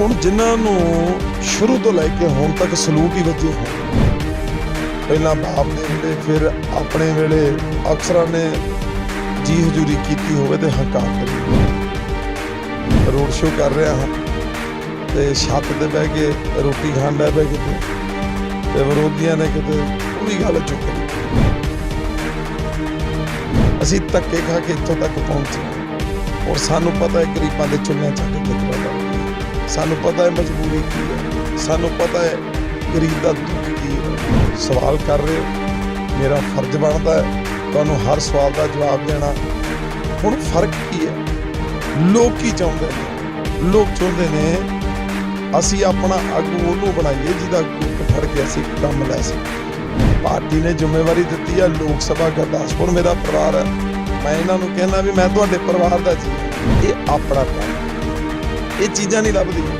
ਹੁਣ ਜਿਨ੍ਹਾਂ ਨੂੰ ਸ਼ੁਰੂ ਤੋਂ ਲੈ ਕੇ ਹੁਣ ਤੱਕ ਸਲੂਕ ਹੀ ਵੱਜੇ ਹੋਣ ਪਹਿਲਾਂ ਬਾਪ ਦੇ ਵੇਲੇ, ਫਿਰ ਆਪਣੇ ਵੇਲੇ ਅਫਸਰਾਂ ਨੇ ਜੀ ਹਜ਼ੂਰੀ ਕੀਤੀ ਹੋਵੇ ਤੇ ਹੰਕਾਰ ਕਰੀ ਰੋਡ ਸ਼ੋਅ ਕਰ ਰਿਹਾ ਹਾਂ ਤੇ ਛੱਤ ਤੇ ਬਹਿ ਕੇ ਰੋਟੀ ਖਾਣ ਦਾ ਪਏ ਕਿਤੇ ਤੇ ਵਿਰੋਧੀਆਂ ਨੇ ਕਿਤੇ ਉਹ ਗੱਲ ਚੁੱਕ ਲਈ। ਅਸੀਂ ਧੱਕੇ ਖਾ ਕੇ ਇੱਥੋਂ ਤੱਕ ਪਹੁੰਚੇ। ਔਰ ਸਾਨੂੰ ਪਤਾ ਹੈ ਗਰੀਬਾਂ ਦੇ ਚੁੱਲ੍ਹਿਆਂ ਚੱਕ ਕੇ ਕਿਤਨਾ ਦਾ ਸਾਨੂੰ ਪਤਾ ਹੈ ਮਜਬੂਰੀ ਕੀ ਹੈ। ਸਾਨੂੰ ਪਤਾ ਹੈ ਗਰੀਬ ਦਾ ਦੁੱਖ ਕੀ ਹੈ। ਸਵਾਲ ਕਰ ਰਹੇ ਹੋ। ਮੇਰਾ ਫਰਜ਼ ਬਣਦਾ ਹੈ ਤੁਹਾਨੂੰ ਹਰ ਸਵਾਲ ਦਾ ਜਵਾਬ ਦੇਣਾ। ਹੁਣ ਫ਼ਰਕ ਕੀ ਹੈ? ਲੋਕ ਕੀ ਚਾਹੁੰਦੇ ਨੇ? ਲੋਕ ਚਾਹੁੰਦੇ ਨੇ ਅਸੀਂ ਆਪਣਾ ਆਗੂ ਉਹਨੂੰ ਬਣਾਈਏ ਜਿਹਦਾ ਗੁੱਟ ਫੜ ਕੇ ਅਸੀਂ ਕੰਮ ਲੈ ਸਕੀਏ। ਪਾਰਟੀ ਨੇ ਜ਼ਿੰਮੇਵਾਰੀ ਦਿੱਤੀ ਹੈ ਲੋਕ ਸਭਾ ਗੁਰਦਾਸਪੁਰ ਮੇਰਾ ਪਰਿਵਾਰ ਹੈ। ਮੈਂ ਇਹਨਾਂ ਨੂੰ ਕਹਿੰਦਾ ਵੀ ਮੈਂ ਤੁਹਾਡੇ ਪਰਿਵਾਰ ਦਾ ਜੀ। ਇਹ ਆਪਣਾ ਕੰਮ ਇਹ ਚੀਜ਼ਾਂ ਨਹੀਂ ਲੱਭਦੀਆਂ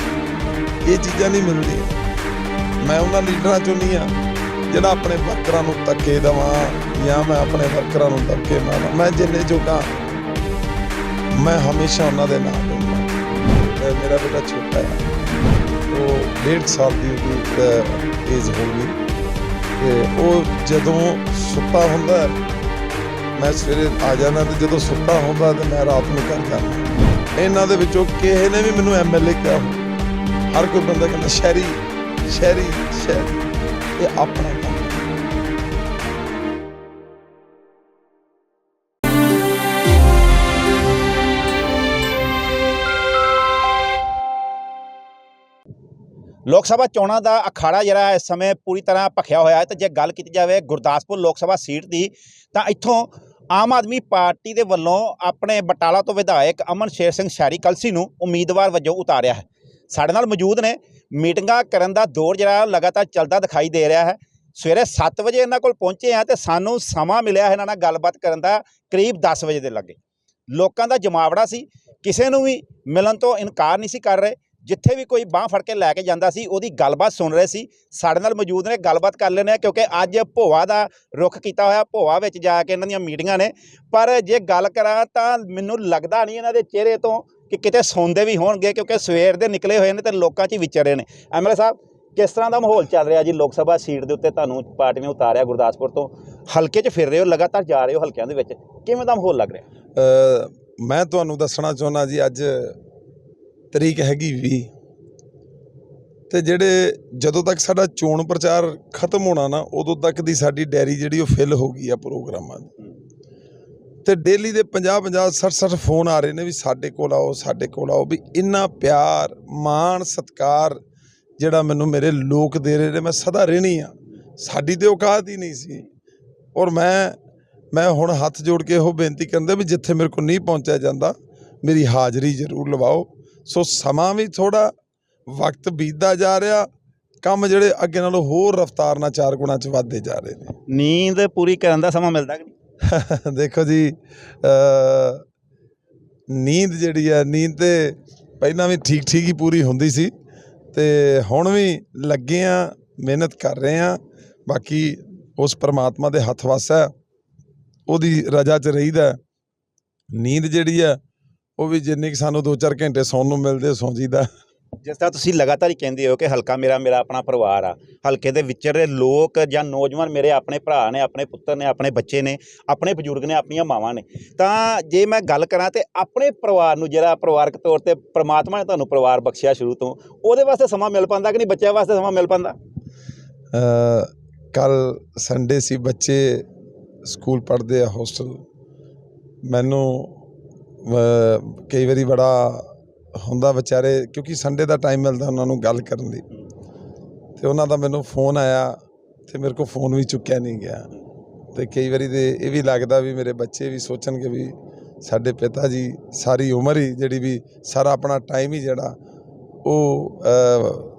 ਇਹ ਚੀਜ਼ਾਂ ਨਹੀਂ ਮਿਲਦੀਆਂ ਮੈਂ ਉਹਨਾਂ ਲੀਡਰਾਂ ਚੋਂ ਨਹੀਂ ਆ, ਜਿਹੜਾ ਆਪਣੇ ਵਰਕਰਾਂ ਨੂੰ ਤੱਕੇ ਦੇਵਾਂ ਜਾਂ ਮੈਂ ਆਪਣੇ ਵਰਕਰਾਂ ਨੂੰ ਧੱਕੇ ਮਾਰਾਂ। ਮੈਂ ਜਿੰਨੇ ਜੋਗਾ ਮੈਂ ਹਮੇਸ਼ਾ ਉਹਨਾਂ ਦੇ ਨਾਲ ਹੁੰਦਾ। ਤੇ ਮੇਰਾ ਬੇਟਾ ਛੋਟਾ ਹੈ ਉਹ ਡੇਢ ਸਾਲ ਦੀ ਉਹਦੀ ਏਜ ਹੋ ਗਈ। ਤੇ ਉਹ ਜਦੋਂ ਸੁੱਤਾ ਹੁੰਦਾ, ਮੈਂ ਸਵੇਰੇ ਆ ਜਾਣਾ ਤੇ ਜਦੋਂ ਸੁੱਤਾ ਹੁੰਦਾ ਤੇ ਮੈਂ ਰਾਤ ਨੂੰ ਕਰ ਜਾਂਦਾ। ਇਹਨਾਂ ਦੇ ਵਿੱਚੋਂ ਕਿਸੇ ਨੇ ਵੀ ਮੈਨੂੰ ਐਮਐਲਏ ਕਿਹਾ ਹਰ ਕੋਈ ਬੰਦਾ ਕਹਿੰਦਾ, ਸ਼ਹਿਰੀ ਸ਼ਹਿਰੀ ਸ਼ਹਿਰੀ। ਇਹ ਆਪਣਾ ਕੰਮ ਲੋਕ ਸਭਾ ਚੋਣਾਂ ਦਾ ਅਖਾੜਾ ਜਿਹੜਾ ਇਸ ਸਮੇਂ ਪੂਰੀ ਤਰ੍ਹਾਂ ਭਖਿਆ ਹੋਇਆ ਹੈ ਤੇ ਜੇ ਗੱਲ ਕੀਤੀ ਜਾਵੇ ਗੁਰਦਾਸਪੁਰ ਲੋਕ ਸਭਾ ਸੀਟ ਦੀ, ਤਾਂ ਇੱਥੋਂ ਆਮ ਆਦਮੀ ਪਾਰਟੀ ਦੇ ਵੱਲੋਂ ਆਪਣੇ ਬਟਾਲਾ ਤੋਂ ਵਿਧਾਇਕ ਅਮਨ ਸ਼ੇਰ ਸਿੰਘ ਸ਼ਾਰੀ ਕਲਸੀ ਨੂੰ ਉਮੀਦਵਾਰ ਵਜੋਂ ਉਤਾਰਿਆ ਹੈ। ਸਾਡੇ ਨਾਲ ਮੌਜੂਦ ਨੇ, ਮੀਟਿੰਗਾਂ ਕਰਨ ਦਾ ਦੌਰ ਜਿਹੜਾ ਲਗਾਤਾਰ ਚੱਲਦਾ ਦਿਖਾਈ ਦੇ ਰਿਹਾ ਹੈ। ਸਵੇਰੇ 7 ਵਜੇ ਇਹਨਾਂ ਕੋਲ ਪਹੁੰਚੇ ਆ ਤੇ ਸਾਨੂੰ ਸਮਾਂ ਮਿਲਿਆ ਇਹਨਾਂ ਨਾਲ ਗੱਲਬਾਤ ਕਰਨ ਦਾ ਕਰੀਬ 10 ਵਜੇ ਦੇ ਲੱਗੇ। ਲੋਕਾਂ ਦਾ ਜਮਾਵੜਾ ਸੀ, ਕਿਸੇ ਨੂੰ ਵੀ ਮਿਲਣ ਤੋਂ ਇਨਕਾਰ ਨਹੀਂ ਸੀ ਕਰ ਰਹੇ। ਜਿੱਥੇ ਵੀ ਕੋਈ ਬਾਹ ਫੜ ਕੇ ਲੈ ਕੇ ਜਾਂਦਾ ਸੀ, ਉਹਦੀ ਗੱਲਬਾਤ ਸੁਣ ਰਹੇ ਸੀ। ਸਾਡੇ ਨਾਲ ਮੌਜੂਦ ਨੇ, ਗੱਲਬਾਤ ਕਰ ਲੈਂਦੇ ਆ ਕਿਉਂਕਿ ਅੱਜ ਭੋਆ ਦਾ ਰੁਖ ਕੀਤਾ ਹੋਇਆ, ਭੋਆ ਵਿੱਚ ਜਾ ਕੇ ਇਹਨਾਂ ਦੀਆਂ ਮੀਟਿੰਗਾਂ ਨੇ। ਪਰ ਜੇ ਗੱਲ ਕਰਾਂ ਤਾਂ ਮੈਨੂੰ ਲੱਗਦਾ ਨਹੀਂ ਇਹਨਾਂ ਦੇ ਚਿਹਰੇ ਤੋਂ ਕਿ ਕਿਤੇ ਸੌਂਦੇ ਵੀ ਹੋਣਗੇ, ਕਿਉਂਕਿ ਸਵੇਰ ਦੇ ਨਿਕਲੇ ਹੋਏ ਨੇ ਤੇ ਲੋਕਾਂ 'ਚ ਹੀ ਵਿਚਰ ਰਹੇ ਨੇ ਐਮਐਲਏ ਸਾਹਿਬ, ਕਿਸ ਤਰ੍ਹਾਂ ਦਾ ਮਾਹੌਲ ਚੱਲ ਰਿਹਾ ਜੀ? ਲੋਕ ਸਭਾ ਸੀਟ ਦੇ ਉੱਤੇ ਤੁਹਾਨੂੰ ਪਾਰਟੀ ਨੇ ਉਤਾਰਿਆ ਗੁਰਦਾਸਪੁਰ ਤੋਂ। ਹਲਕੇ 'ਚ ਫਿਰ ਰਹੇ ਹੋ, ਲਗਾਤਾਰ ਜਾ ਰਹੇ ਹੋ ਹਲਕਿਆਂ ਦੇ ਵਿੱਚ। ਕਿਵੇਂ ਦਾ ਮਾਹੌਲ ਲੱਗ ਰਿਹਾ? ਮੈਂ ਤੁਹਾਨੂੰ ਦੱਸਣਾ ਚਾਹੁੰਦਾ ਜੀ, ਅੱਜ ਤਰੀਕ ਹੈਗੀ 20 ਤੇ ਜਿਹੜੇ ਜਦੋਂ ਤੱਕ ਸਾਡਾ ਚੋਣ ਪ੍ਰਚਾਰ ਖਤਮ ਹੋਣਾ ਨਾ, ਉਦੋਂ ਤੱਕ ਦੀ ਸਾਡੀ ਡੈਰੀ ਜਿਹੜੀ ਉਹ ਫਿਲ ਹੋ ਗਈ ਆ ਪ੍ਰੋਗਰਾਮਾਂ ਦੀ। ਤੇ ਡੇਲੀ ਦੇ 50 50 60 60 ਫੋਨ ਆ ਰਹੇ ਨੇ ਵੀ ਸਾਡੇ ਕੋਲ ਆਓ, ਸਾਡੇ ਕੋਲ ਆਓ ਵੀ ਇੰਨਾ ਪਿਆਰ, ਮਾਣ, ਸਤਕਾਰ ਜਿਹੜਾ ਮੈਨੂੰ ਮੇਰੇ ਲੋਕ ਦੇ ਰਹੇ ਨੇ, ਮੈਂ ਸਦਾ ਰਹਿਣੀ ਆ। ਸਾਡੀ ਤੇ ਔਕਾਤ ਹੀ ਨਹੀਂ ਸੀ। ਔਰ ਮੈਂ ਮੈਂ ਹੁਣ ਹੱਥ ਜੋੜ ਕੇ ਉਹ ਬੇਨਤੀ ਕਰਦਾ ਵੀ ਜਿੱਥੇ ਮੇਰੇ ਕੋਲ ਨਹੀਂ ਪਹੁੰਚਿਆ ਜਾਂਦਾ, ਮੇਰੀ ਹਾਜ਼ਰੀ ਜ਼ਰੂਰ ਲਵਾਓ। ਸੋ ਸਮਾਂ ਵੀ ਥੋੜਾ ਵਕਤ ਬੀਤਦਾ ਜਾ ਰਿਹਾ। ਕੰਮ ਜਿਹੜੇ ਅੱਗੇ ਨਾਲੋਂ ਹੋਰ ਰਫ਼ਤਾਰ ਨਾਲ ਚਾਰ ਗੁਣਾ ਚ ਵੱਧਦੇ ਜਾ ਰਹੇ ਨੇ। ਨੀਂਦ ਪੂਰੀ ਕਰਨ ਦਾ ਸਮਾਂ ਮਿਲਦਾ ਕਿ ਨਹੀਂ? ਦੇਖੋ ਜੀ ਨੀਂਦ ਜਿਹੜੀ ਹੈ ਨੀਂਦ ਤੇ ਪਹਿਲਾਂ ਵੀ ਠੀਕ ਠੀਕ ਹੀ ਪੂਰੀ ਹੁੰਦੀ ਸੀ ਤੇ ਹੁਣ ਵੀ ਲੱਗੇ ਆ ਮਿਹਨਤ ਕਰ ਰਹੇ ਆ ਬਾਕੀ ਉਸ ਪ੍ਰਮਾਤਮਾ ਦੇ ਹੱਥ ਵੱਸ ਉਹਦੀ ਰਜਾ 'ਚ ਰਹੀਦਾ। ਨੀਂਦ ਜਿਹੜੀ ਹੈ ਉਹ ਵੀ ਜਿੰਨੀ ਕਿ ਸਾਨੂੰ 2-4 ਘੰਟੇ ਸੌਣ ਨੂੰ ਮਿਲਦੇ ਸੌਂ ਜੀਦਾ ਜਿਸ ਤਰ੍ਹਾਂ ਤੁਸੀਂ ਲਗਾਤਾਰ ਹੀ ਕਹਿੰਦੇ ਹੋ ਕਿ ਹਲਕਾ ਮੇਰਾ ਮੇਰਾ ਆਪਣਾ ਪਰਿਵਾਰ ਆ। ਹਲਕੇ ਦੇ ਵਿਚਰੇ ਲੋਕ ਜਾਂ ਨੌਜਵਾਨ ਮੇਰੇ ਆਪਣੇ ਭਰਾ ਨੇ ਆਪਣੇ ਪੁੱਤਰ ਨੇ ਆਪਣੇ ਬੱਚੇ ਨੇ ਆਪਣੇ ਬਜ਼ੁਰਗ ਨੇ ਆਪਣੀਆਂ ਮਾਵਾਂ ਨੇ ਤਾਂ ਜੇ ਮੈਂ ਗੱਲ ਕਰਾਂ ਤੇ ਆਪਣੇ ਪਰਿਵਾਰ ਨੂੰ ਜਿਹੜਾ ਪਰਿਵਾਰਕ ਤੌਰ ਤੇ ਪ੍ਰਮਾਤਮਾ ਨੇ ਤੁਹਾਨੂੰ ਪਰਿਵਾਰ ਬਖਸ਼ਿਆ ਸ਼ੁਰੂ ਤੋਂ ਉਹਦੇ ਵਾਸਤੇ ਸਮਾਂ ਮਿਲ ਪਾਉਂਦਾ ਕਿ ਨਹੀਂ? ਬੱਚਿਆਂ ਵਾਸਤੇ ਸਮਾਂ ਮਿਲ ਪਾਉਂਦਾ? ਕੱਲ ਸੰਡੇ ਸੀ ਬੱਚੇ ਸਕੂਲ ਪੜ੍ਹਦੇ ਆ ਹੋਸਟਲ ਮੈਨੂੰ ਕਈ ਵਾਰੀ ਬੜਾ ਹੁੰਦਾ ਵਿਚਾਰੇ ਕਿਉਂਕਿ ਸੰਡੇ ਦਾ ਟਾਈਮ ਮਿਲਦਾ ਉਹਨਾਂ ਨੂੰ ਗੱਲ ਕਰਨ ਦੀ ਤੇ ਉਹਨਾਂ ਦਾ ਮੈਨੂੰ ਫੋਨ ਆਇਆ ਤੇ ਮੇਰੇ ਕੋਲ ਫੋਨ ਵੀ ਚੁੱਕਿਆ ਨਹੀਂ ਗਿਆ। ਤੇ ਕਈ ਵਾਰੀ ਤੇ ਇਹ ਵੀ ਲੱਗਦਾ ਵੀ ਮੇਰੇ ਬੱਚੇ ਵੀ ਸੋਚਣਗੇ ਵੀ ਸਾਡੇ ਪਿਤਾ ਜੀ ਸਾਰੀ ਉਮਰ ਹੀ ਜਿਹੜੀ ਵੀ ਸਾਰਾ ਆਪਣਾ ਟਾਈਮ ਹੀ ਜਿਹੜਾ ਉਹ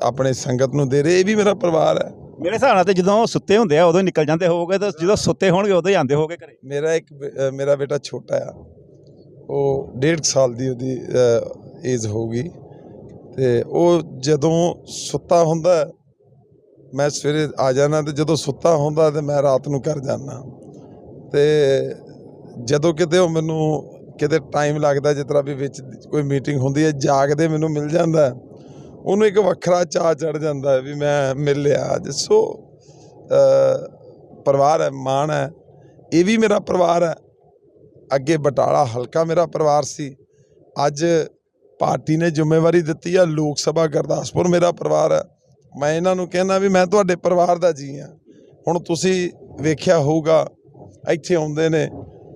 ਆਪਣੇ ਸੰਗਤ ਨੂੰ ਦੇ ਰਹੇ। ਇਹ ਵੀ ਮੇਰਾ ਪਰਿਵਾਰ ਹੈ। ਮੇਰੇ ਹਿਸਾਬ ਨਾਲ ਤੇ ਜਦੋਂ ਸੁੱਤੇ ਹੁੰਦੇ ਆ ਉਦੋਂ ਹੀ ਨਿਕਲ ਜਾਂਦੇ ਹੋਵੋਗੇ। ਤੇ ਜਦੋਂ ਸੁੱਤੇ ਹੋਣਗੇ ਉਦੋਂ ਹੀ ਆਉਂਦੇ ਹੋਵੋਗੇ ਘਰੇ। ਮੇਰਾ ਇੱਕ ਮੇਰਾ ਬੇਟਾ ਛੋਟਾ ਆ। ਉਹ ਡੇਢ ਸਾਲ ਦੀ ਉਹਦੀ ਏਜ ਹੋਊਗੀ। ਤੇ ਉਹ ਜਦੋਂ ਸੁੱਤਾ ਹੁੰਦਾ, ਮੈਂ ਸਵੇਰੇ ਆ ਜਾਣਾ ਤੇ ਜਦੋਂ ਸੁੱਤਾ ਹੁੰਦਾ ਤੇ ਮੈਂ ਰਾਤ ਨੂੰ ਘਰ ਜਾਣਾ ਤੇ ਜਦੋਂ ਕਿਤੇ ਉਹ ਮੈਨੂੰ ਕਿਤੇ ਟਾਈਮ ਲੱਗਦਾ, ਜਿਸ ਤਰ੍ਹਾਂ ਵੀ ਵਿੱਚ ਕੋਈ ਮੀਟਿੰਗ ਹੁੰਦੀ ਹੈ, ਜਾਗਦੇ ਮੈਨੂੰ ਮਿਲ ਜਾਂਦਾ। ਉਹਨੂੰ ਇੱਕ ਵੱਖਰਾ ਚਾਅ ਚੜ ਜਾਂਦਾ ਵੀ ਮੈਂ ਮਿਲਿਆ ਅੱਜ ਸੋ ਪਰਿਵਾਰ ਹੈ, ਮਾਣ ਹੈ, ਇਹ ਵੀ ਮੇਰਾ ਪਰਿਵਾਰ ਹੈ। ਅੱਗੇ ਬਟਾਲਾ ਹਲਕਾ ਮੇਰਾ ਪਰਿਵਾਰ ਸੀ। ਅੱਜ ਪਾਰਟੀ ਨੇ ਜ਼ਿੰਮੇਵਾਰੀ ਦਿੱਤੀ ਆ ਲੋਕ ਸਭਾ ਗੁਰਦਾਸਪੁਰ ਮੇਰਾ ਪਰਿਵਾਰ ਹੈ ਮੈਂ ਇਹਨਾਂ ਨੂੰ ਕਹਿੰਦਾ ਵੀ ਮੈਂ ਤੁਹਾਡੇ ਪਰਿਵਾਰ ਦਾ ਜੀ ਹਾਂ ਹੁਣ ਤੁਸੀਂ ਵੇਖਿਆ ਹੋਊਗਾ ਇੱਥੇ ਆਉਂਦੇ ਨੇ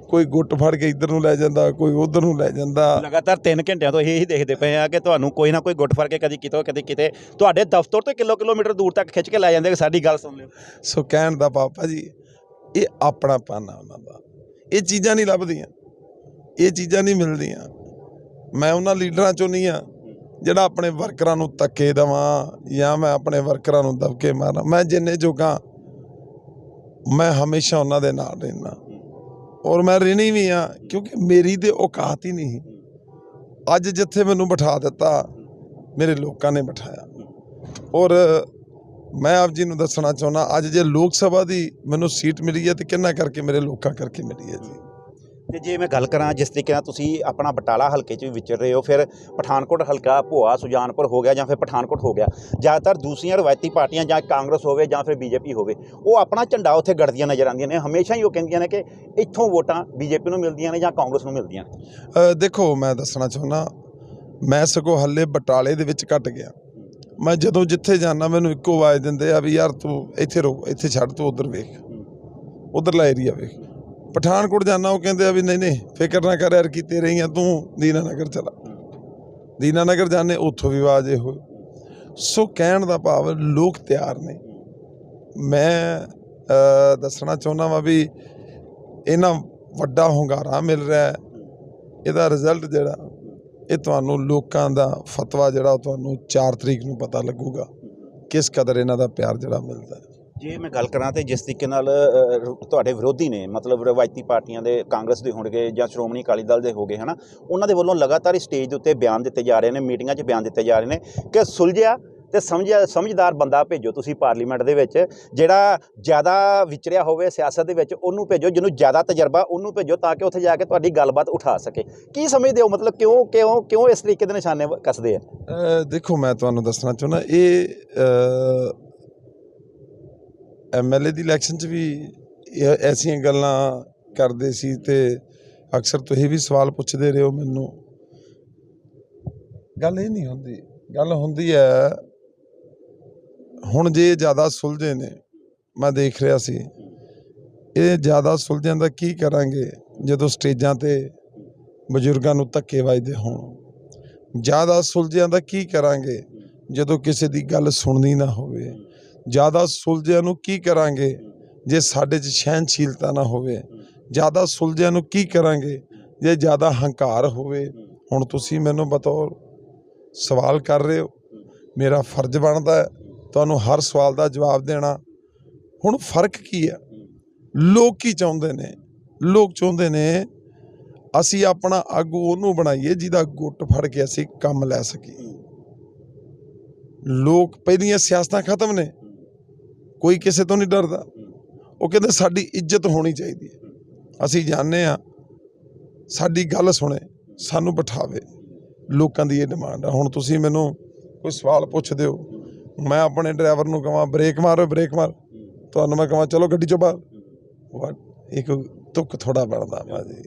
ਕੋਈ ਗੁੱਟ ਫੜ ਕੇ ਇੱਧਰ ਨੂੰ ਲੈ ਜਾਂਦਾ ਕੋਈ ਉਧਰ ਨੂੰ ਲੈ ਜਾਂਦਾ। ਲਗਾਤਾਰ 3 ਘੰਟਿਆਂ ਤੋਂ ਇਹੀ ਦੇਖਦੇ ਪਏ ਆ ਕਿ ਤੁਹਾਨੂੰ ਕੋਈ ਨਾ ਕੋਈ ਗੁੱਟ ਫੜ ਕੇ ਕਦੀ ਕਿਤੋਂ ਕਦੀ ਕਿਤੇ ਤੁਹਾਡੇ ਦਫ਼ਤਰ ਤੋਂ ਕਿਲੋ ਕਿਲੋਮੀਟਰ ਦੂਰ ਤੱਕ ਖਿੱਚ ਕੇ ਲੈ ਜਾਂਦੇ ਕਿ ਸਾਡੀ ਗੱਲ ਸੁਣ ਲਿਓ। ਸੋ ਕਹਿਣ ਦਾ ਪਾਪਾ ਜੀ ਇਹ ਆਪਣਾ ਆ ਉਹਨਾਂ ਦਾ। ਇਹ ਚੀਜ਼ਾਂ ਨਹੀਂ ਲੱਭਦੀਆਂ। ਇਹ ਚੀਜ਼ਾਂ ਨਹੀਂ ਮਿਲਦੀਆਂ। ਮੈਂ ਉਹਨਾਂ ਲੀਡਰਾਂ ਚੋਂ ਨਹੀਂ ਆ, ਜਿਹੜਾ ਆਪਣੇ ਵਰਕਰਾਂ ਨੂੰ ਧੱਕੇ ਦੇਵਾਂ ਜਾਂ ਮੈਂ ਆਪਣੇ ਵਰਕਰਾਂ ਨੂੰ ਦਬਕੇ ਮਾਰਾਂ। ਮੈਂ ਜਿੰਨੇ ਜੋਗਾ, ਮੈਂ ਹਮੇਸ਼ਾ ਉਹਨਾਂ ਦੇ ਨਾਲ ਰਹਿਣਾ ਔਰ ਮੈਂ ਰਹਿਣੀ ਵੀ ਆ, ਕਿਉਂਕਿ ਮੇਰੀ ਤੇ ਔਕਾਤ ਹੀ ਨਹੀਂ। ਅੱਜ ਜਿੱਥੇ ਮੈਨੂੰ ਬਿਠਾ ਦਿੱਤਾ, ਮੇਰੇ ਲੋਕਾਂ ਨੇ ਬਿਠਾਇਆ। ਔਰ ਮੈਂ ਆਪ ਜੀ ਨੂੰ ਦੱਸਣਾ ਚਾਹੁੰਦਾ ਅੱਜ ਜੇ ਲੋਕ ਸਭਾ ਦੀ ਮੈਨੂੰ ਸੀਟ ਮਿਲੀ ਹੈ ਤੇ ਕਿੰਨਾ ਕਰਕੇ ਮੇਰੇ ਲੋਕਾਂ ਕਰਕੇ ਮਿਲੀ ਹੈ ਜੀ? ਤੇ ਜੇ ਮੈਂ ਗੱਲ ਕਰਾਂ ਜਿਸ ਤਰੀਕੇ ਨਾਲ ਤੁਸੀਂ ਆਪਣਾ ਬਟਾਲਾ ਹਲਕੇ 'ਚ ਵੀ ਵਿਚਰ ਰਹੇ ਹੋ ਫਿਰ ਪਠਾਨਕੋਟ ਹਲਕਾ ਭੋਆ ਸੁਜਾਨਪੁਰ ਹੋ ਗਿਆ ਜਾਂ ਫਿਰ ਪਠਾਨਕੋਟ ਹੋ ਗਿਆ ਜ਼ਿਆਦਾਤਰ ਦੂਸਰੀਆਂ ਰਵਾਇਤੀ ਪਾਰਟੀਆਂ ਜਾਂ ਕਾਂਗਰਸ ਹੋਵੇ ਜਾਂ ਫਿਰ ਬੀਜੇਪੀ ਹੋਵੇ ਉਹ ਆਪਣਾ ਝੰਡਾ ਉੱਥੇ ਗੜਦੀਆਂ ਨਜ਼ਰ ਆਉਂਦੀਆਂ ਨੇ ਹਮੇਸ਼ਾ ਹੀ ਉਹ ਕਹਿੰਦੀਆਂ ਨੇ ਕਿ ਇੱਥੋਂ ਵੋਟਾਂ ਬੀਜੇਪੀ ਨੂੰ ਮਿਲਦੀਆਂ ਨੇ ਜਾਂ ਕਾਂਗਰਸ ਨੂੰ ਮਿਲਦੀਆਂ ਨੇ। ਦੇਖੋ ਮੈਂ ਦੱਸਣਾ ਚਾਹੁੰਦਾ ਮੈਂ ਸਗੋਂ ਹੱਲੇ ਬਟਾਲੇ ਦੇ ਵਿੱਚ ਘਟ ਗਿਆ। ਮੈਂ ਜਦੋਂ ਜਿੱਥੇ ਜਾਣਾ ਮੈਨੂੰ ਇੱਕੋ ਆਵਾਜ਼ ਦਿੰਦੇ ਆ ਵੀ ਯਾਰ ਤੂੰ ਇੱਥੇ ਰੋ ਇੱਥੇ ਛੱਡ ਤੂੰ ਉਧਰ ਵੇਖ। ਉਧਰਲਾ ਏਰੀਆ ਵੇਖ। ਪਠਾਨਕੋਟ ਜਾਣਾ ਉਹ ਕਹਿੰਦੇ ਆ ਵੀ ਨਹੀਂ ਨਹੀਂ, ਫਿਕਰ ਨਾ ਕਰ ਯਾਰ, ਕੀਤੇ ਤੇਰੇ ਹੀ ਤੂੰ, ਦੀਨਾਨਗਰ ਚਲਾ। ਦੀਨਾਨਗਰ ਜਾਣੇ ਉੱਥੋਂ ਵੀ ਆਵਾਜ਼ ਇਹੋ। ਸੋ ਕਹਿਣ ਦਾ ਭਾਵ, ਲੋਕ ਤਿਆਰ ਨੇ। ਮੈਂ ਦੱਸਣਾ ਚਾਹੁੰਦਾ ਵਾਂ ਵੀ ਇਹਨਾਂ ਵੱਡਾ ਹੁੰਗਾਰਾ ਮਿਲ ਰਿਹਾ ਇਹਦਾ ਰਿਜ਼ਲਟ ਜਿਹੜਾ ਇਹ ਤੁਹਾਨੂੰ ਲੋਕਾਂ ਦਾ ਫਤਵਾ ਜਿਹੜਾ ਉਹ ਤੁਹਾਨੂੰ 4 ਤਰੀਕ ਨੂੰ ਪਤਾ ਲੱਗੂਗਾ ਕਿਸ ਕਦਰ ਇਹਨਾਂ ਦਾ ਪਿਆਰ ਜਿਹੜਾ ਮਿਲਦਾ ਹੈ। ਜੇ ਮੈਂ ਗੱਲ ਕਰਾਂ ਤੇ ਜਿਸ ਤਰੀਕੇ ਨਾਲ ਤੁਹਾਡੇ ਵਿਰੋਧੀ ਨੇ, ਮਤਲਬ ਰਵਾਇਤੀ ਪਾਰਟੀਆਂ ਦੇ, ਕਾਂਗਰਸ ਦੇ ਹੋਣਗੇ ਜਾਂ ਸ਼੍ਰੋਮਣੀ ਅਕਾਲੀ ਦਲ ਦੇ ਹੋਗੇ ਹਨਾ, ਉਹਨਾਂ ਦੇ ਵੱਲੋਂ ਲਗਾਤਾਰ ਸਟੇਜ ਦੇ ਉੱਤੇ ਬਿਆਨ ਦਿੱਤੇ ਜਾ ਰਹੇ ਨੇ, ਮੀਟਿੰਗਾਂ 'ਚ ਬਿਆਨ ਦਿੱਤੇ ਜਾ ਰਹੇ ਨੇ ਕਿ ਸੁਲਝਿਆ ਤੇ ਸਮਝਿਆ ਸਮਝਦਾਰ ਬੰਦਾ ਭੇਜੋ ਤੁਸੀਂ ਪਾਰਲੀਮੈਂਟ ਦੇ ਵਿੱਚ, ਜਿਹੜਾ ਜ਼ਿਆਦਾ ਵਿਚਰਿਆ ਹੋਵੇ ਸਿਆਸਤ ਦੇ ਵਿੱਚ, ਉਹਨੂੰ ਭੇਜੋ, ਜਿਹਨੂੰ ਜ਼ਿਆਦਾ ਤਜਰਬਾ, ਉਹਨੂੰ ਭੇਜੋ ਤਾਂ ਕਿ ਉੱਥੇ ਜਾ ਕੇ ਤੁਹਾਡੀ ਗੱਲਬਾਤ ਉਠਾ ਸਕੇ। ਕੀ ਸਮਝਦੇ ਹੋ? ਮਤਲਬ ਕਿਉਂ ਕਿਉਂ ਕਿਉਂ ਇਸ ਤਰੀਕੇ ਦੇ ਨਿਸ਼ਾਨੇ ਕੱਸਦੇ ਆ? ਦੇਖੋ, ਮੈਂ ਤੁਹਾਨੂੰ ਦੱਸਣਾ ਚਾਹੁੰਦਾ, ਇਹ ਐਮਐਲਏ ਦੀ ਇਲੈਕਸ਼ਨ 'ਚ ਵੀ ਐਸੀਆਂ ਗੱਲਾਂ ਕਰਦੇ ਸੀ ਤੇ ਅਕਸਰ ਤੁਸੀਂ ਵੀ ਸਵਾਲ ਪੁੱਛਦੇ ਰਹੇ ਹੋ ਮੈਨੂੰ। ਗੱਲ ਇਹ ਨਹੀਂ ਹੁੰਦੀ। ਗੱਲ ਹੁੰਦੀ ਹੈ ਹੁਣ ਜੇ ਜ਼ਿਆਦਾ ਸੁਲਝੇ ਨੇ, ਮੈਂ ਦੇਖ ਰਿਹਾ ਸੀ, ਇਹ ਜ਼ਿਆਦਾ ਸੁਲਝਣ ਦਾ ਕੀ ਕਰਾਂਗੇ ਜਦੋਂ ਸਟੇਜਾਂ ਤੇ ਬਜ਼ੁਰਗਾਂ ਨੂੰ ਧੱਕੇ ਵੱਜਦੇ ਹੋਣ? ਜ਼ਿਆਦਾ ਸੁਲਝਿਆਂ ਦਾ ਕੀ ਕਰਾਂਗੇ ਜਦੋਂ ਕਿਸੇ ਦੀ ਗੱਲ ਸੁਣਨੀ ਨਾ ਹੋਵੇ? ਜ਼ਿਆਦਾ ਸੁਲਝਿਆਂ ਨੂੰ ਕੀ ਕਰਾਂਗੇ ਜੇ ਸਾਡੇ 'ਚ ਸਹਿਨਸ਼ੀਲਤਾ ਨਾ ਹੋਵੇ? ਜ਼ਿਆਦਾ ਸੁਲਝਿਆਂ ਨੂੰ ਕੀ ਕਰਾਂਗੇ ਜੇ ਜ਼ਿਆਦਾ ਹੰਕਾਰ ਹੋਵੇ? ਹੁਣ ਤੁਸੀਂ ਮੈਨੂੰ ਬਤੌਰ ਸਵਾਲ ਕਰ ਰਹੇ ਹੋ। ਮੇਰਾ ਫਰਜ਼ ਬਣਦਾ ਹੈ ਤੁਹਾਨੂੰ ਹਰ ਸਵਾਲ ਦਾ ਜਵਾਬ ਦੇਣਾ। ਹੁਣ ਫ਼ਰਕ ਕੀ ਹੈ? ਲੋਕ ਕੀ ਚਾਹੁੰਦੇ ਨੇ? ਲੋਕ ਚਾਹੁੰਦੇ ਨੇ ਅਸੀਂ ਆਪਣਾ ਆਗੂ ਉਹਨੂੰ ਬਣਾਈਏ ਜਿਹਦਾ ਗੁੱਟ ਫੜ ਕੇ ਅਸੀਂ ਕੰਮ ਲੈ ਸਕੀਏ। ਲੋਕ ਪਹਿਲੀਆਂ ਸਿਆਸਤਾਂ ਖਤਮ ਨੇ। ਕੋਈ ਕਿਸੇ ਤੋਂ ਨਹੀਂ ਡਰਦਾ। ਉਹ ਕਹਿੰਦੇ ਸਾਡੀ ਇੱਜ਼ਤ ਹੋਣੀ ਚਾਹੀਦੀ ਹੈ। ਅਸੀਂ ਜਾਣਦੇ ਆ ਸਾਡੀ ਗੱਲ ਸੁਣੇ, ਸਾਨੂੰ ਬਿਠਾਵੇ। ਲੋਕਾਂ ਦੀ ਇਹ ਡਿਮਾਂਡ ਆ। ਹੁਣ ਤੁਸੀਂ ਮੈਨੂੰ ਕੋਈ ਸਵਾਲ ਪੁੱਛਦੇ ਹੋ ਮੈਂ ਆਪਣੇ ਡਰਾਈਵਰ ਨੂੰ ਕਹਾਂ ਬ੍ਰੇਕ ਮਾਰੋ ਬ੍ਰੇਕ ਮਾਰ। ਤੁਹਾਨੂੰ ਮੈਂ ਕਹਾਂ ਚਲੋ ਗੱਡੀ ਚੋਂ ਬਾਹਰ। ਇੱਕ ਤੁਕ ਥੋੜਾ ਬਣਦਾ ਬਾਜੀ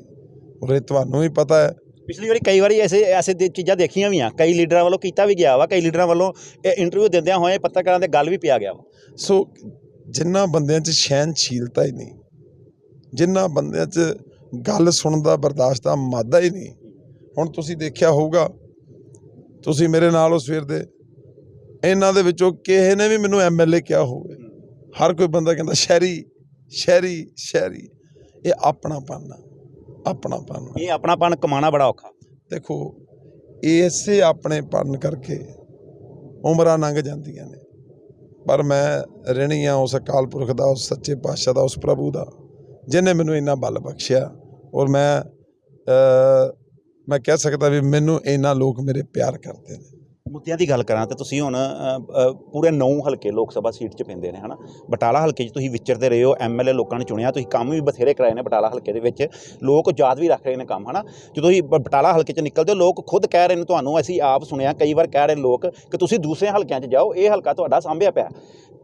ਉਰੇ ਤੁਹਾਨੂੰ ਵੀ ਪਤਾ ਹੈ। ਪਿਛਲੀ ਵਾਰੀ ਕਈ ਵਾਰੀ ਐਸੇ ਐਸੇ ਦੀ ਚੀਜ਼ਾਂ ਦੇਖੀਆਂ ਵੀ ਆ। ਕਈ ਲੀਡਰਾਂ ਵੱਲੋਂ ਕੀਤਾ ਵੀ ਗਿਆ ਵਾ ਕਈ ਲੀਡਰਾਂ ਵੱਲੋਂ ਇਹ ਇੰਟਰਵਿਊ ਦਿੰਦਿਆਂ ਹੋਏ ਪੱਤਰਕਾਰਾਂ ਦੇ ਗੱਲ ਵੀ ਪਿਆ ਗਿਆ ਵਾ। ਸੋ ਜਿਨ੍ਹਾਂ ਬੰਦਿਆਂ 'ਚ ਸਹਿਨਸ਼ੀਲਤਾ ਹੀ ਨਹੀਂ ਜਿਨ੍ਹਾਂ ਬੰਦਿਆਂ 'ਚ ਗੱਲ ਸੁਣਨ ਦਾ ਬਰਦਾਸ਼ਤ ਦਾ ਮਾਦਾ ਹੀ ਨਹੀਂ ਹੁਣ ਤੁਸੀਂ ਦੇਖਿਆ ਹੋਊਗਾ ਤੁਸੀਂ ਮੇਰੇ ਨਾਲ ਹੋ ਸਵੇਰ ਦੇ ਇਹਨਾਂ ਦੇ ਵਿੱਚੋਂ ਕਿਸੇ ਨੇ ਵੀ ਮੈਨੂੰ ਐਮਐਲਏ ਕਿਹਾ ਹੋਵੇ। ਹਰ ਕੋਈ ਬੰਦਾ ਕਹਿੰਦਾ ਸ਼ਹਿਰੀ ਸ਼ਹਿਰੀ ਸ਼ਹਿਰੀ ਇਹ ਆਪਣਾਪਨ ਆ ਆਪਣਾਪਨ। ਇਹ ਆਪਣਾਪਨ ਕਮਾਣਾ ਬੜਾ ਔਖਾ। ਦੇਖੋ ਇਸੇ ਆਪਣੇ ਪੜਨ ਕਰਕੇ ਉਮਰਾਂ ਲੰਘ ਜਾਂਦੀਆਂ ਨੇ। ਪਰ ਮੈਂ ਰਹਿਣੀ ਆ ਉਸ ਅਕਾਲ ਪੁਰਖ ਦਾ ਉਸ ਸੱਚੇ ਪਾਤਸ਼ਾਹ ਦਾ ਉਸ ਪ੍ਰਭੂ ਦਾ ਜਿਨੇ ਮੈਨੂੰ ਇੰਨਾ ਬਲ ਬਖਸ਼ਿਆ। ਔਰ ਮੈਂ ਮੈਂ ਕਹਿ ਸਕਦਾ ਵੀ ਮੈਨੂੰ ਇੰਨਾ ਲੋਕ ਮੇਰੇ ਪਿਆਰ ਕਰਦੇ ਨੇ। ਮੁੱਦਿਆਂ ਦੀ ਗੱਲ ਕਰਾਂ ਤਾਂ ਤੁਸੀਂ ਹੁਣ ਪੂਰੇ 9 ਹਲਕੇ ਲੋਕ ਸਭਾ ਸੀਟ 'ਚ ਪੈਂਦੇ ਨੇ, ਹਨਾ? ਬਟਾਲਾ ਹਲਕੇ 'ਚ ਤੁਸੀਂ ਵਿਚਰਦੇ ਰਹੇ ਹੋ ਐਮਐਲਏ ਲੋਕਾਂ ਨੇ ਚੁਣਿਆ, ਤੁਸੀਂ ਕੰਮ ਵੀ ਬਥੇਰੇ ਕਰਾਏ ਨੇ ਬਟਾਲਾ ਹਲਕੇ ਦੇ ਵਿੱਚ, ਲੋਕ ਯਾਦ ਵੀ ਰੱਖ ਰਹੇ ਨੇ ਕੰਮ, ਹਨਾ? ਜਦੋਂ ਤੁਸੀਂ ਬਟਾਲਾ ਹਲਕੇ 'ਚ ਨਿਕਲਦੇ ਹੋ, ਲੋਕ ਖੁਦ ਕਹਿ ਰਹੇ ਨੇ, ਤੁਹਾਨੂੰ ਅਸੀਂ ਆਪ ਸੁਣਿਆ, ਕਈ ਵਾਰ ਕਹਿ ਰਹੇ ਲੋਕ ਕਿ ਤੁਸੀਂ ਦੂਸਰੇ ਹਲਕਿਆਂ 'ਚ ਜਾਓ, ਇਹ ਹਲਕਾ ਤੁਹਾਡਾ ਸਾਂਭਿਆ ਪਿਆ।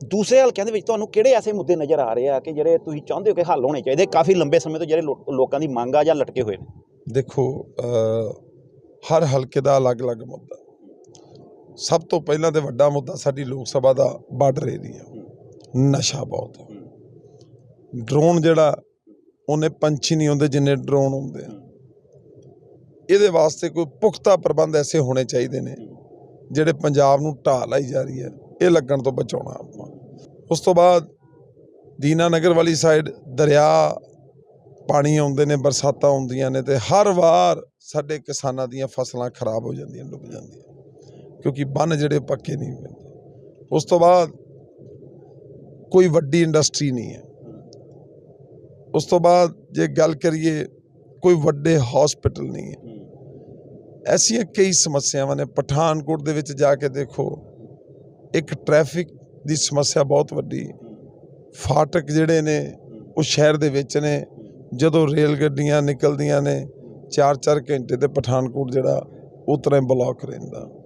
ਦੂਸਰੇ ਹਲਕਿਆਂ ਦੇ ਵਿੱਚ ਤੁਹਾਨੂੰ ਕਿਹੜੇ ਐਸੇ ਮੁੱਦੇ ਨਜ਼ਰ ਆ ਰਹੇ ਆ ਕਿ ਜਿਹੜੇ ਤੁਸੀਂ ਚਾਹੁੰਦੇ ਹੋ ਕਿ ਹੱਲ ਹੋਣੇ ਚਾਹੀਦੇ, ਕਾਫੀ ਲੰਬੇ ਸਮੇਂ ਤੋਂ ਜਿਹੜੇ ਲੋਕਾਂ ਦੀ ਮੰਗ ਆ ਜਾਂ ਲਟਕੇ ਹੋਏ ਨੇ? ਦੇਖੋ ਹਰ ਹਲਕੇ ਦਾ ਅਲੱਗ-ਅਲੱਗ ਮੁੱਦਾ। ਸਭ ਤੋਂ ਪਹਿਲਾਂ ਤੇ ਵੱਡਾ ਮੁੱਦਾ ਸਾਡੀ ਲੋਕ ਸਭਾ ਦਾ ਬਾਰਡਰ ਏਰੀਆ। ਨਸ਼ਾ ਬਹੁਤ ਹੈ। ਡਰੋਨ ਜਿਹੜਾ, ਉਹਨੇ ਪੰਛੀ ਨਹੀਂ ਹੁੰਦੇ ਜਿੰਨੇ ਡਰੋਨ ਹੁੰਦੇ ਆ। ਇਹਦੇ ਵਾਸਤੇ ਕੋਈ ਪੁਖਤਾ ਪ੍ਰਬੰਧ ਐਸੇ ਹੋਣੇ ਚਾਹੀਦੇ ਨੇ, ਜਿਹੜੇ ਪੰਜਾਬ ਨੂੰ ਢਾਹ ਲਾਈ ਜਾ ਰਹੀ ਹੈ। ਇਹ ਲੱਗਣ ਤੋਂ ਬਚਾਉਣਾ ਆਪਾਂ। ਉਸ ਤੋਂ ਬਾਅਦ ਦੀਨਾ ਨਗਰ ਵਾਲੀ ਸਾਈਡ ਦਰਿਆ, ਪਾਣੀ ਆਉਂਦੇ ਨੇ, ਬਰਸਾਤਾਂ ਆਉਂਦੀਆਂ ਨੇ ਤੇ ਹਰ ਵਾਰ ਸਾਡੇ ਕਿਸਾਨਾਂ ਦੀਆਂ ਫਸਲਾਂ ਖਰਾਬ ਹੋ ਜਾਂਦੀਆਂ, ਡੁੱਬ ਜਾਂਦੀਆਂ। ਕਿਉਂਕਿ ਬੰਨ ਜਿਹੜੇ ਪੱਕੇ ਨਹੀਂ ਹੁੰਦੇ। ਉਸ ਤੋਂ ਬਾਅਦ ਕੋਈ ਵੱਡੀ ਇੰਡਸਟਰੀ ਨਹੀਂ ਹੈ। ਉਸ ਤੋਂ ਬਾਅਦ ਜੇ ਗੱਲ ਕਰੀਏ, ਕੋਈ ਵੱਡੇ ਹਸਪੀਟਲ ਨਹੀਂ ਹੈ। ਐਸੀਆਂ ਕਈ ਸਮੱਸਿਆਵਾਂ ਨੇ। ਪਠਾਨਕੋਟ ਦੇ ਵਿੱਚ ਜਾ ਕੇ ਦੇਖੋ, ਇੱਕ ਟ੍ਰੈਫਿਕ ਦੀ ਸਮੱਸਿਆ ਬਹੁਤ ਵੱਡੀ ਫਾਟਕ ਜਿਹੜੇ ਨੇ, ਉਹ ਸ਼ਹਿਰ ਦੇ ਵਿੱਚ ਨੇ। ਜਦੋਂ ਰੇਲ ਗੱਡੀਆਂ ਨਿਕਲਦੀਆਂ ਨੇ 4-4 ਘੰਟੇ ਤੇ ਪਠਾਨਕੋਟ ਜਿਹੜਾ ਉਹ ਤਰ੍ਹਾਂ ਬਲੌਕ ਰਹਿੰਦਾ।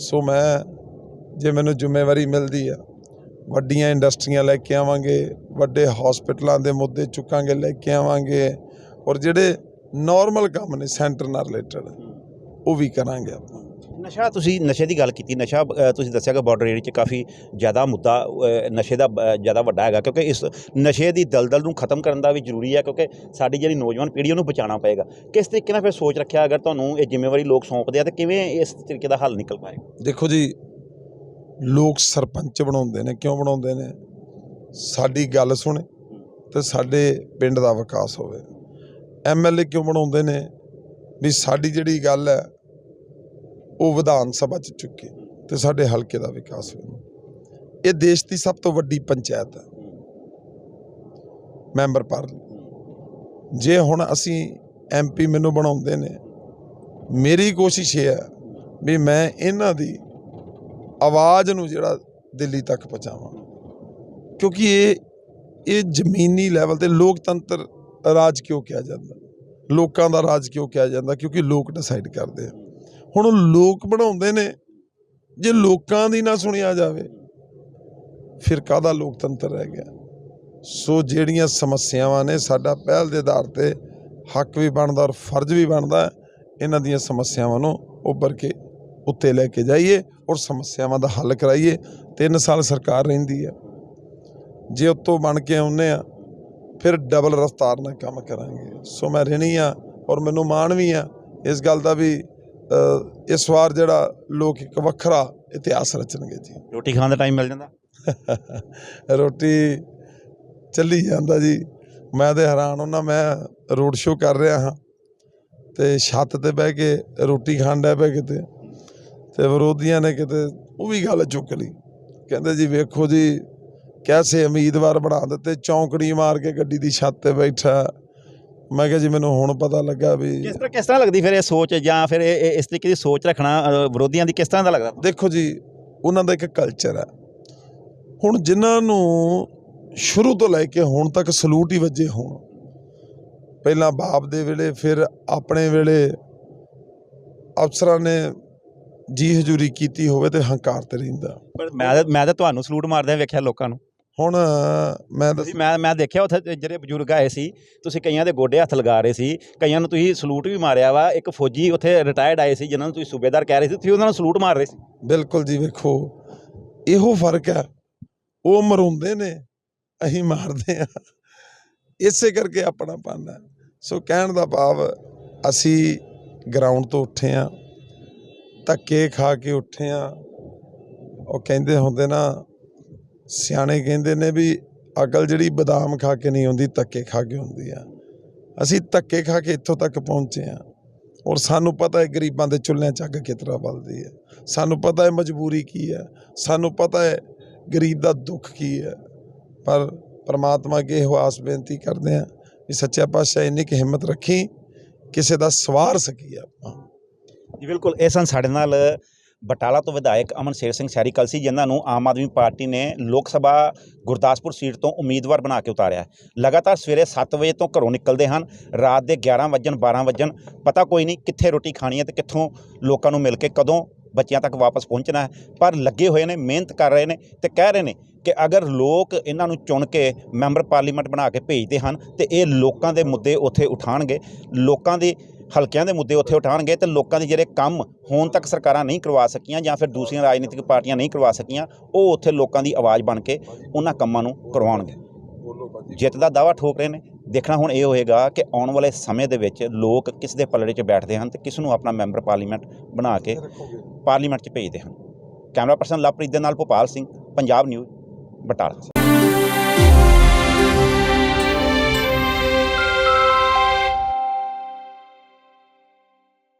ਸੋ ਮੈਂ ਜੇ ਮੈਨੂੰ ਜ਼ਿੰਮੇਵਾਰੀ ਮਿਲਦੀ ਆ, ਵੱਡੀਆਂ ਇੰਡਸਟਰੀਆਂ ਲੈ ਕੇ ਆਵਾਂਗੇ, ਵੱਡੇ ਹਸਪੀਟਲਾਂ ਦੇ ਮੁੱਦੇ ਚੁੱਕਾਂਗੇ, ਲੈ ਕੇ ਆਵਾਂਗੇ, ਔਰ ਜਿਹੜੇ ਨਾਰਮਲ ਕੰਮ ਨੇ ਸੈਂਟਰ ਨਾਲ ਰਿਲੇਟਡ ਉਹ ਵੀ ਕਰਾਂਗੇ ਆਪਾਂ। ਨਸ਼ਾ ਤੁਸੀਂ ਨਸ਼ੇ ਦੀ ਗੱਲ ਕੀਤੀ, ਨਸ਼ਾ ਤੁਸੀਂ ਦੱਸਿਆ ਕਿ ਬਾਰਡਰ ਏਰੀਆ 'ਚ ਕਾਫੀ ਜ਼ਿਆਦਾ ਮੁੱਦਾ ਨਸ਼ੇ ਦਾ ਜ਼ਿਆਦਾ ਵੱਡਾ ਹੈਗਾ ਕਿਉਂਕਿ ਇਸ ਨਸ਼ੇ ਦੀ ਦਲਦਲ ਨੂੰ ਖਤਮ ਕਰਨ ਦਾ ਵੀ ਜ਼ਰੂਰੀ ਹੈ ਕਿਉਂਕਿ ਸਾਡੀ ਜਿਹੜੀ ਨੌਜਵਾਨ ਪੀੜ੍ਹੀ ਉਹਨੂੰ ਬਚਾਉਣਾ ਪਏਗਾ। ਕਿਸ ਤਰੀਕੇ ਨਾਲ ਫਿਰ ਸੋਚ ਰੱਖਿਆ ਅਗਰ ਤੁਹਾਨੂੰ ਇਹ ਜ਼ਿੰਮੇਵਾਰੀ ਲੋਕ ਸੌਂਪਦੇ ਆ ਤਾਂ ਕਿਵੇਂ ਇਸ ਤਰੀਕੇ ਦਾ ਹੱਲ ਨਿਕਲ ਪਾਏਗਾ ਦੇਖੋ ਜੀ, ਲੋਕ ਸਰਪੰਚ ਬਣਾਉਂਦੇ ਨੇ, ਕਿਉਂ ਬਣਾਉਂਦੇ ਨੇ? ਸਾਡੀ ਗੱਲ ਸੁਣੇ ਤੇ ਸਾਡੇ ਪਿੰਡ ਦਾ ਵਿਕਾਸ ਹੋਵੇ। ਐਮਐਲਏ ਕਿਉਂ ਬਣਾਉਂਦੇ ਨੇ? ਵੀ ਸਾਡੀ ਜਿਹੜੀ ਗੱਲ ਹੈ ਉਹ ਵਿਧਾਨ ਸਭਾ ਚ ਚੁੱਕੇ ਤੇ ਸਾਡੇ ਹਲਕੇ ਦਾ ਵਿਕਾਸ ਹੋਵੇ ਇਹ ਦੇਸ਼ ਦੀ ਸਭ ਤੋਂ ਵੱਡੀ ਪੰਚਾਇਤ ਹੈ। Member parliament. ਜੇ ਹੁਣ ਅਸੀਂ ਐਮਪੀ ਮੈਨੂੰ ਬਣਾਉਂਦੇ ਨੇ, ਮੇਰੀ ਕੋਸ਼ਿਸ਼ ਇਹ ਹੈ ਵੀ ਮੈਂ ਇਹਨਾਂ ਦੀ ਆਵਾਜ਼ ਨੂੰ ਜਿਹੜਾ ਦਿੱਲੀ ਤੱਕ ਪਹੁੰਚਾਵਾਂ। ਕਿਉਂਕਿ ਇਹ ਇਹ ਜ਼ਮੀਨੀ ਲੈਵਲ ਤੇ ਲੋਕਤੰਤਰ ਰਾਜ ਕਿਉਂ ਕਿਹਾ ਜਾਂਦਾ? ਲੋਕਾਂ ਦਾ ਰਾਜ ਕਿਉਂ ਕਿਹਾ ਜਾਂਦਾ? ਕਿਉਂਕਿ ਲੋਕ ਡਿਸਾਈਡ ਕਰਦੇ ਆ। ਹੁਣ ਉਹ ਲੋਕ ਬਣਾਉਂਦੇ ਨੇ, ਜੇ ਲੋਕਾਂ ਦੀ ਨਾ ਸੁਣਿਆ ਜਾਵੇ, ਫਿਰ ਕਾਹਦਾ ਲੋਕਤੰਤਰ ਰਹਿ ਗਿਆ? ਸੋ ਜਿਹੜੀਆਂ ਸਮੱਸਿਆਵਾਂ ਨੇ ਸਾਡਾ ਪਹਿਲ ਦੇ ਆਧਾਰ ਤੇ ਹੱਕ ਵੀ ਬਣਦਾ ਔਰ ਫਰਜ਼ ਵੀ ਬਣਦਾ, ਇਹਨਾਂ ਦੀਆਂ ਸਮੱਸਿਆਵਾਂ ਨੂੰ ਉੱਭਰ ਕੇ ਉੱਤੇ ਲੈ ਕੇ ਜਾਈਏ ਔਰ ਸਮੱਸਿਆਵਾਂ ਦਾ ਹੱਲ ਕਰਾਈਏ। ਤਿੰਨ ਸਾਲ ਸਰਕਾਰ ਰਹਿੰਦੀ ਹੈ। ਜੇ ਉੱਤੋਂ ਬਣ ਕੇ ਆਉਨੇ ਆ ਫਿਰ ਡਬਲ ਰਫਤਾਰ ਨਾਲ ਕੰਮ ਕਰਾਂਗੇ। ਸੋ ਮੈਂ ਰਹਿਣੀ ਆ ਔਰ ਮੈਨੂੰ ਮਾਣ ਵੀ ਆ ਇਸ ਗੱਲ ਦਾ ਵੀ ਇਸ ਵਾਰ ਜਿਹੜਾ ਲੋਕ ਇੱਕ ਵੱਖਰਾ ਇਤਿਹਾਸ ਰਚਣਗੇ ਜੀ। ਰੋਟੀ ਖਾਣ ਦਾ ਟਾਈਮ ਮਿਲ ਜਾਂਦਾ? ਰੋਟੀ ਚੱਲੀ ਜਾਂਦਾ ਜੀ। ਮੈਂ ਤੇ ਹੈਰਾਨ ਹੁੰਦਾ ਮੈਂ ਰੋਡ ਸ਼ੋਅ ਕਰ ਰਿਹਾ ਹਾਂ ਤੇ ਛੱਤ ਤੇ ਬਹਿ ਕੇ ਰੋਟੀ ਖਾਣ ਡਿਆ ਪਿਆ ਕਿਤੇ ਤੇ ਵਿਰੋਧੀਆਂ ਨੇ ਕਿਤੇ ਉਹ ਵੀ ਗੱਲ ਚੁੱਕ ਲਈ। ਕਹਿੰਦੇ ਜੀ ਵੇਖੋ ਜੀ ਕੈਸੇ ਉਮੀਦਵਾਰ ਬਣਾ ਦਿੱਤੇ ਚੌਂਕੜੀ ਮਾਰ ਕੇ ਗੱਡੀ ਦੀ ਛੱਤ ਤੇ ਬੈਠਾ। ਮੈਂ ਕਿਹਾ ਜੀ ਮੈਨੂੰ ਹੁਣ ਪਤਾ ਲੱਗਾ ਵੀ ਕਿਸ ਤਰ੍ਹਾਂ ਕਿਸ ਤਰ੍ਹਾਂ ਲੱਗਦੀ ਫਿਰ ਇਹ ਸੋਚ ਜਾਂ ਫਿਰ ਇਹ ਇਸ ਤਰੀਕੇ ਦੀ ਸੋਚ ਰੱਖਣਾ ਅ, ਵਿਰੋਧੀਆਂ ਦੀ ਕਿਸ ਤਰ੍ਹਾਂ ਦਾ ਲੱਗਦਾ? ਦੇਖੋ ਜੀ ਉਹਨਾਂ ਦਾ ਇੱਕ ਕਲਚਰ ਹੈ। ਹੁਣ ਜਿਨ੍ਹਾਂ ਨੂੰ ਸ਼ੁਰੂ ਤੋਂ ਲੈ ਕੇ ਹੁਣ ਤੱਕ ਸਲੂਟ ਹੀ ਵੱਜੇ ਹੋਣ ਪਹਿਲਾਂ ਬਾਪ ਦੇ ਵੇਲੇ ਫਿਰ ਆਪਣੇ ਵੇਲੇ ਅਫਸਰਾਂ ਨੇ ਜੀ ਹਜ਼ੂਰੀ ਕੀਤੀ ਹੋਵੇ ਤੇ ਹੰਕਾਰ ਤੇ ਰਹਿੰਦਾ। ਪਰ ਮੈਂ ਤਾਂ- ਮੈਂ ਤਾਂ ਤੁਹਾਨੂੰ ਸਲੂਟ ਮਾਰਦਿਆਂ ਵੇਖਿਆ ਲੋਕਾਂ ਨੂੰ। ਹੁਣ ਮੈਂ ਦੱਸ ਮੈਂ ਮੈਂ ਦੇਖਿਆ ਉੱਥੇ ਜਿਹੜੇ ਬਜ਼ੁਰਗ ਆਏ ਸੀ ਤੁਸੀਂ ਕਈਆਂ ਦੇ ਗੋਡੇ ਹੱਥ ਲਗਾ ਰਹੇ ਸੀ ਕਈਆਂ ਨੂੰ ਤੁਸੀਂ ਸਲੂਟ ਵੀ ਮਾਰਿਆ ਵਾ ਇੱਕ ਫੌਜੀ ਉੱਥੇ ਰਿਟਾਇਰਡ ਆਏ ਸੀ ਜਿਨ੍ਹਾਂ ਨੂੰ ਤੁਸੀਂ ਸੂਬੇਦਾਰ ਕਹਿ ਰਹੇ ਸੀ ਤੁਸੀਂ ਉਹਨਾਂ ਨੂੰ ਸਲੂਟ ਮਾਰ ਰਹੇ ਸੀ। ਬਿਲਕੁਲ ਜੀ ਵੇਖੋ ਇਹੋ ਫ਼ਰਕ ਹੈ ਉਹ ਮਰਉਂਦੇ ਨੇ ਅਸੀਂ ਮਾਰਦੇ ਆ ਇਸੇ ਕਰਕੇ ਆਪਣਾ ਹੈ। ਸੋ ਕਹਿਣ ਦਾ ਭਾਵ ਅਸੀਂ ਗਰਾਊਂਡ ਤੋਂ ਉੱਠੇ ਆ ਧੱਕੇ ਖਾ ਕੇ ਉੱਠੇ ਆ ਉਹ ਕਹਿੰਦੇ ਹੁੰਦੇ ਨਾ ਸਿਆਣੇ ਕਹਿੰਦੇ ਨੇ ਵੀ ਅਕਲ ਜਿਹੜੀ ਬਦਾਮ ਖਾ ਕੇ ਨਹੀਂ ਹੁੰਦੀ ਧੱਕੇ ਖਾ ਕੇ ਹੁੰਦੀ ਆ। ਅਸੀਂ ਧੱਕੇ ਖਾ ਕੇ ਇੱਥੋਂ ਤੱਕ ਪਹੁੰਚੇ ਆ। ਔਰ ਸਾਨੂੰ ਪਤਾ ਹੈ ਗਰੀਬਾਂ ਦੇ ਚੁੱਲ੍ਹਿਆਂ 'ਚ ਅੱਗ ਕਿਤਰਾ ਬਲਦੀ ਹੈ। ਸਾਨੂੰ ਪਤਾ ਹੈ ਮਜਬੂਰੀ ਕੀ ਹੈ। ਸਾਨੂੰ ਪਤਾ ਹੈ ਗਰੀਬ ਦਾ ਦੁੱਖ ਕੀ ਹੈ। ਪਰ ਪ੍ਰਮਾਤਮਾ ਅੱਗੇ ਇਹੋ ਆਸ ਬੇਨਤੀ ਕਰਦੇ ਹਾਂ ਵੀ ਸੱਚਾ ਪਾਤਸ਼ਾਹ ਇੰਨੀ ਕੁ ਹਿੰਮਤ ਰੱਖੀ, ਕਿਸੇ ਦਾ ਸਵਾਰ ਸਕੀ ਆਪਾਂ। ਜੀ ਬਿਲਕੁਲ, ਇਹ ਸਨ ਸਾਡੇ ਨਾਲ ਬਟਾਲਾ ਤੋਂ ਵਿਧਾਇਕ ਅਮਨ ਸ਼ੇਰ ਸਿੰਘ ਸੈਰੀ ਕਲਸੀ ਜਿਨ੍ਹਾਂ ਨੂੰ ਆਮ ਆਦਮੀ ਪਾਰਟੀ ਨੇ ਲੋਕ ਸਭਾ ਗੁਰਦਾਸਪੁਰ ਸੀਟ ਤੋਂ ਉਮੀਦਵਾਰ ਬਣਾ ਕੇ ਉਤਾਰਿਆ। ਲਗਾਤਾਰ ਸਵੇਰੇ 7 ਵਜੇ ਤੋਂ ਘਰੋਂ ਨਿਕਲਦੇ ਹਨ, ਰਾਤ ਦੇ 11 ਵਜਣ 12 ਵਜਣ, ਪਤਾ ਕੋਈ ਨਹੀਂ ਕਿੱਥੇ ਰੋਟੀ ਖਾਣੀ ਹੈ ਤੇ ਕਿੱਥੋਂ ਲੋਕਾਂ ਨੂੰ ਮਿਲ ਕੇ ਕਦੋਂ ਬੱਚਿਆਂ ਤੱਕ ਵਾਪਸ ਪਹੁੰਚਣਾ ਹੈ। ਪਰ ਲੱਗੇ ਹੋਏ ਨੇ, ਮਿਹਨਤ ਕਰ ਰਹੇ ਨੇ ਤੇ ਕਹਿ ਰਹੇ ਨੇ ਕਿ ਅਗਰ ਲੋਕ ਇਹਨਾਂ ਨੂੰ ਚੁਣ ਕੇ ਮੈਂਬਰ ਪਾਰਲੀਮੈਂਟ ਬਣਾ ਕੇ ਭੇਜਦੇ ਹਨ ਤੇ ਇਹ ਲੋਕਾਂ ਦੇ ਮੁੱਦੇ ਉੱਥੇ ਉਠਾਣਗੇ ਲੋਕਾਂ ਦੀ ਹਲਕਿਆਂ ਦੇ ਮੁੱਦੇ ਉੱਥੇ ਉਠਾਣਗੇ ਤੇ ਲੋਕਾਂ ਦੇ ਜਿਹੜੇ ਕੰਮ ਹੁਣ ਤੱਕ ਸਰਕਾਰਾਂ ਨਹੀਂ ਕਰਵਾ ਸਕੀਆਂ ਜਾਂ ਫਿਰ ਦੂਸਰੀਆਂ ਰਾਜਨੀਤਿਕ ਪਾਰਟੀਆਂ ਨਹੀਂ ਕਰਵਾ ਸਕੀਆਂ, ਉਹ ਉੱਥੇ ਲੋਕਾਂ ਦੀ ਆਵਾਜ਼ ਬਣ ਕੇ ਉਹਨਾਂ ਕੰਮਾਂ ਨੂੰ ਕਰਵਾਉਣਗੇ। ਜਿੱਤ ਦਾ ਦਾਵਾ ਠੋਕ ਰਹੇ ਨੇ। ਦੇਖਣਾ ਹੁਣ ਇਹ ਹੋਏਗਾ ਕਿ ਆਉਣ ਵਾਲੇ ਸਮੇਂ ਦੇ ਵਿੱਚ ਲੋਕ ਕਿਸ ਦੇ ਪਲੜੇ 'ਚ ਬੈਠਦੇ ਹਨ ਤੇ ਕਿਸ ਨੂੰ ਆਪਣਾ ਮੈਂਬਰ ਪਾਰਲੀਮੈਂਟ ਬਣਾ ਕੇ ਪਾਰਲੀਮੈਂਟ 'ਚ ਭੇਜਦੇ ਹਨ। ਕੈਮਰਾ ਪਰਸਨ ਲਵਪ੍ਰੀਤ ਦੇ ਨਾਲ ਭੋਪਾਲ ਸਿੰਘ, ਪੰਜਾਬ ਨਿਊਜ਼, ਬਟਾਲਾ।